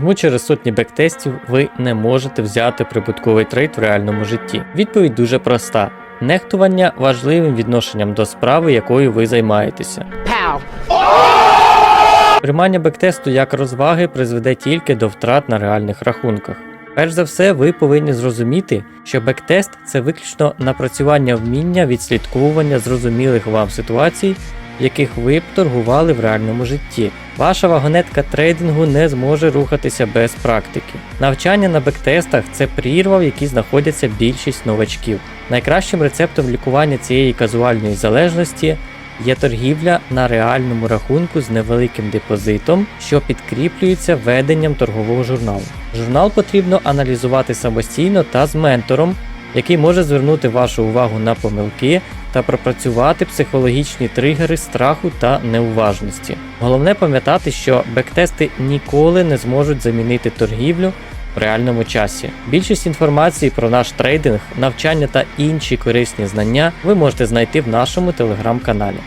Чому через сотні бектестів ви не можете взяти прибутковий трейд в реальному житті? Відповідь дуже проста: нехтування важливим відношенням до справи, якою ви займаєтеся. Приймання бектесту як розваги призведе тільки до втрат на реальних рахунках. Перш за все, ви повинні зрозуміти, що бектест це виключно напрацювання вміння відслідковування зрозумілих вам ситуацій, яких ви б торгували в реальному житті. Ваша вагонетка трейдингу не зможе рухатися без практики. Навчання на бектестах це прірва, в якій знаходяться більшість новачків. Найкращим рецептом лікування цієї казуальної залежності є торгівля на реальному рахунку з невеликим депозитом, що підкріплюється веденням торгового журналу. Журнал потрібно аналізувати самостійно та з ментором, який може звернути вашу увагу на помилки та пропрацювати психологічні тригери страху та неуважності. Головне пам'ятати, що бектести ніколи не зможуть замінити торгівлю в реальному часі. Більшість інформації про наш трейдинг, навчання та інші корисні знання ви можете знайти в нашому телеграм-каналі.